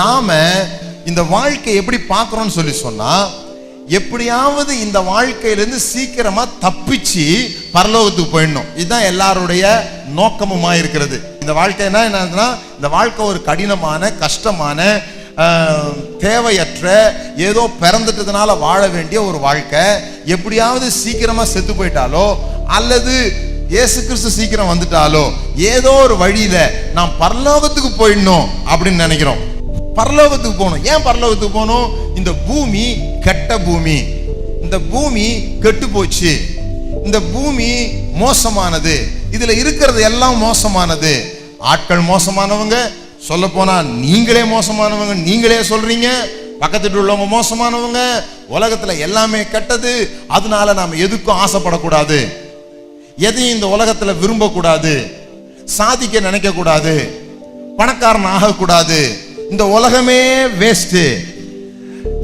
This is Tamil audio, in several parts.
நாம இந்த வாழ்க்கை எப்படி பார்க்குறோம்னு சொல்லி சொன்னா எப்படியாவது இந்த வாழ்க்கையிலேருந்து சீக்கிரமா தப்பிச்சு பரலோகத்துக்கு போயிடணும். இதுதான் எல்லாருடைய நோக்கமுமா இருக்கிறது. இந்த வாழ்க்கைனா என்னதுன்னா இந்த வாழ்க்கை ஒரு கடினமான கஷ்டமான தேவையற்ற ஏதோ பிறந்துட்டதுனால வாழ வேண்டிய ஒரு வாழ்க்கை. எப்படியாவது சீக்கிரமா செத்து போயிட்டாலோ அல்லது இயேசு கிறிஸ்து சீக்கிரம் வந்துட்டாலோ ஏதோ ஒரு வழியில நாம் பரலோகத்துக்கு போயிடணும் அப்படின்னு நினைக்கிறோம். பரலோகத்துக்கு போகணும். ஏன் பரலோகத்துக்கு போகணும்? இந்த பூமி கெட்ட பூமி. இந்த பூமி கெட்டு போச்சு. இந்த பூமி மோசமானது. இதுல இருக்கிறது எல்லாம் மோசமானது. ஆட்கள் மோசமானவங்க. சொல்ல போனா நீங்களே மோசமானவங்க. நீங்களே சொல்றீங்க. பக்கத்துட்டு உள்ளவங்க மோசமானவங்க. உலகத்துல எல்லாமே கெட்டது. அதனால நாம எதுக்கும் ஆசைப்படக்கூடாது. எதையும் இந்த உலகத்துல விரும்பக்கூடாது. சாதிக்க நினைக்க கூடாது பணக்காரன் ஆகக்கூடாது. இந்த உலகமே வேஸ்ட்டு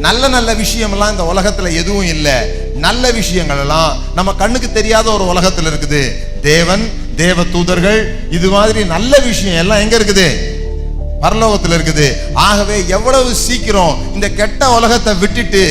நல்ல நல்ல விஷயமெல்லாம் இந்த உலகத்தில் எதுவும் இல்லை. நல்ல விஷயங்கள் எல்லாம் நம்ம கண்ணுக்கு தெரியாத ஒரு உலகத்தில் இருக்குது. தேவன் தேவ தூதர்கள் இது மாதிரி நல்ல விஷயம் எல்லாம் எங்க இருக்குது? பரலோகத்தில் இருக்குது. ஆகவே எவ்வளவு சீக்கிரம் இந்த கெட்ட உலகத்தை விட்டுட்டு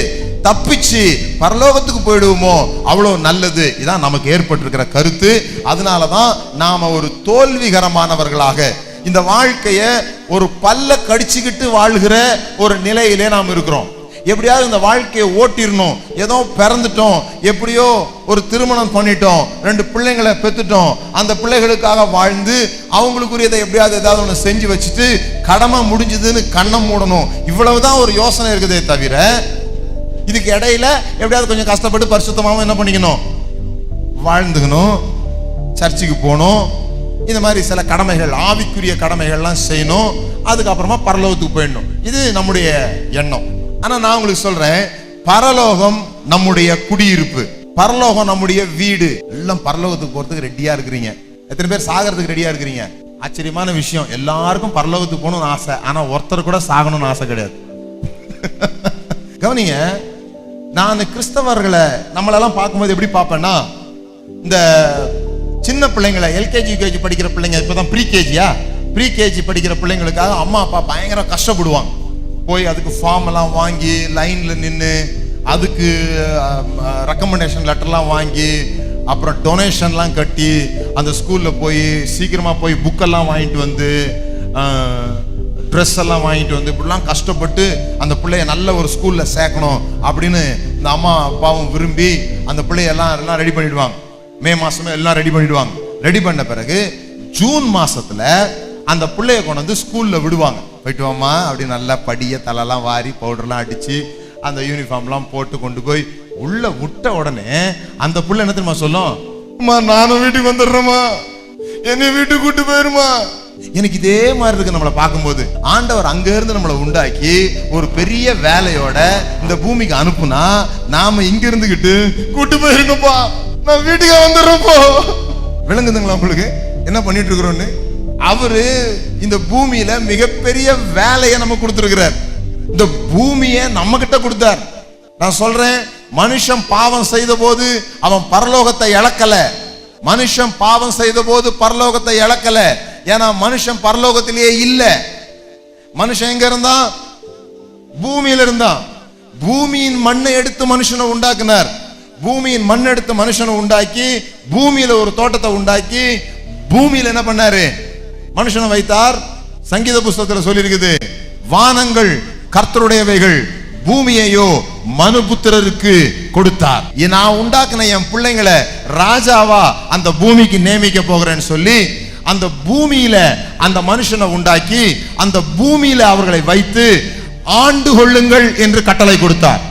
தப்பிச்சு பரலோகத்துக்கு போயிடுவோமோ அவ்வளோ நல்லது. இதான் நமக்கு ஏற்பட்டிருக்கிற கருத்து. அதனால தான் நாம் ஒரு தோல்விகரமானவர்களாக இந்த வாழ்க்கைய ஒரு பல்ல கடிச்சுக்கிட்டு வாழ்கிற ஒரு நிலையிலே நாம் இருக்கிறோம். எப்படியாவது இந்த வாழ்க்கையை ஓட்டிடணும் ஏதோ பிறந்துட்டோம். எப்படியோ ஒரு திருமணம் பண்ணிட்டோம். ரெண்டு பிள்ளைங்களை பெத்துட்டோம். அந்த பிள்ளைகளுக்காக வாழ்ந்து அவங்களுக்குரியதை எப்படியாவது ஏதாவது ஒன்று செஞ்சு வச்சுட்டு கடமை முடிஞ்சதுன்னு கண்ணம் மூடணும். இவ்வளவுதான் ஒரு யோசனை இருக்குதே தவிர இதுக்கு இடையில எப்படியாவது கொஞ்சம் கஷ்டப்பட்டு பரிசுத்தமாகவும் என்ன பண்ணிக்கணும்? வாழ்ந்துக்கணும். சர்ச்சுக்கு போகணும். இந்த மாதிரி சில கடமைகள் ஆவிக்குரிய கடமைகள்லாம் செய்யணும். அதுக்கப்புறமா பரலோகத்துக்கு போயிடணும். இது நம்முடைய எண்ணம். ஆனா நான் உங்களுக்கு சொல்றேன் பரலோகம் நம்முடைய குடியிருப்பு. பரலோகம் நம்முடைய வீடு. எல்லாம் பரலோகத்துக்கு போறதுக்கு ரெடியா இருக்கிறீங்க. எத்தனை பேர் சாகிறதுக்கு ரெடியா இருக்கிறீங்க? ஆச்சரியமான விஷயம். எல்லாருக்கும் பரலோகத்துக்கு போகணும்னு ஆசை. ஆனா ஒருத்தர் கூட சாகணும்னு ஆசை கிடையாது. கவனிங்க நான் கிறிஸ்தவர்களை நம்மளெல்லாம் பார்க்கும்போது எப்படி பார்ப்பேன்னா இந்த சின்ன பிள்ளைங்களை எல்கேஜி யூகேஜி படிக்கிற பிள்ளைங்க இப்போ தான் ப்ரீகேஜியா ப்ரீகேஜி படிக்கிற பிள்ளைங்களுக்காக அம்மா அப்பா பயங்கர கஷ்டப்படுவாங்க. போய் அதுக்கு ஃபார்ம் எல்லாம் வாங்கி லைனில் நின்று அதுக்கு ரெக்கமெண்டேஷன் லெட்டர்லாம் வாங்கி அப்புறம் டொனேஷன்லாம் கட்டி அந்த ஸ்கூலில் போய் சீக்கிரமாக போய் புக்கெல்லாம் வாங்கிட்டு வந்து ட்ரெஸ் எல்லாம் வாங்கிட்டு வந்து இப்படிலாம் கஷ்டப்பட்டு அந்த பிள்ளைய நல்ல ஒரு ஸ்கூலில் சேர்க்கணும் அப்படின்னு இந்த அம்மா அப்பாவும் விரும்பி அந்த பிள்ளையெல்லாம் எல்லாம் எல்லாம் ரெடி பண்ணிடுவாங்க. மே மாசமே எல்லாம் ரெடி பண்ணிடுவாங்க. ரெடி பண்ண பிறகு ஜூன் மாசத்துல அந்த பிள்ளைய கொண்டு வந்து ஸ்கூல்ல விடுவாங்க. போயிட்டு வாம்மா அப்படி நல்லா படிய தலைலாம் வாரி பவுடர்லாம் அடிச்சு அந்த யூனிஃபார்ம்லாம் போட்டு கொண்டு போய் உள்ள விட்ட உடனே அந்த புள்ள என்ன தெரியுமா சொல்லும்? அம்மா நானும் வீட்டுக்கு வந்துடுறேம்மா. என்னை வீட்டுக்கு கூட்டு போயிருமா எனக்கு இதே மாதிரி இருக்கு நம்மளை பார்க்கும்போது. ஆண்டவர் அங்க இருந்து நம்மளை உண்டாக்கி ஒரு பெரிய வேலையோட இந்த பூமிக்கு அனுப்புனா நாம இங்க இருந்துகிட்டு கூட்டு போயிருங்கப்பா. நான் வீட்டுக்கு வந்துடுறப்போ விளங்குதுங்களா உங்களுக்கு? என்ன பண்ணிட்டு இருக்கிறோன்னு அவரு இந்த பூமியில மிகப்பெரிய வேலையை நம்ம கொடுத்துருக்கிறார். இந்த பூமியை நம்ம கிட்ட கொடுத்தார். நான் சொல்றேன் மனுஷன் பாவம் செய்த போது அவன் பரலோகத்தை இழக்கல. மனுஷன் பாவம் செய்த போது பரலோகத்தை இழக்கல. ஏன்னா மனுஷன் பரலோகத்திலேயே இல்ல. மனுஷன் எங்க இருந்தான்? பூமியில இருந்தான். பூமியின் மண்ணை எடுத்து மனுஷனை உண்டாக்குனார். பூமியின் மண் எடுத்து மனுஷனை உண்டாக்கி பூமியில ஒரு தோட்டத்தை உண்டாக்கி பூமியில என்ன பண்ணாரு? மனுஷனை வைத்தார். சங்கீத புஸ்தகத்தில் சொல்லியிருக்குது வானங்கள் கர்த்தருடையவைகள் பூமியையோ மனுபுத்திரருக்கு கொடுத்தார். நான் உண்டாக்குன என் பிள்ளைங்களை ராஜாவா அந்த பூமிக்கு நியமிக்க போகிறேன்னு சொல்லி அந்த பூமியில அந்த மனுஷனை உண்டாக்கி அந்த பூமியில அவர்களை வைத்து ஆண்டு கொள்ளுங்கள் என்று கட்டளை கொடுத்தார்.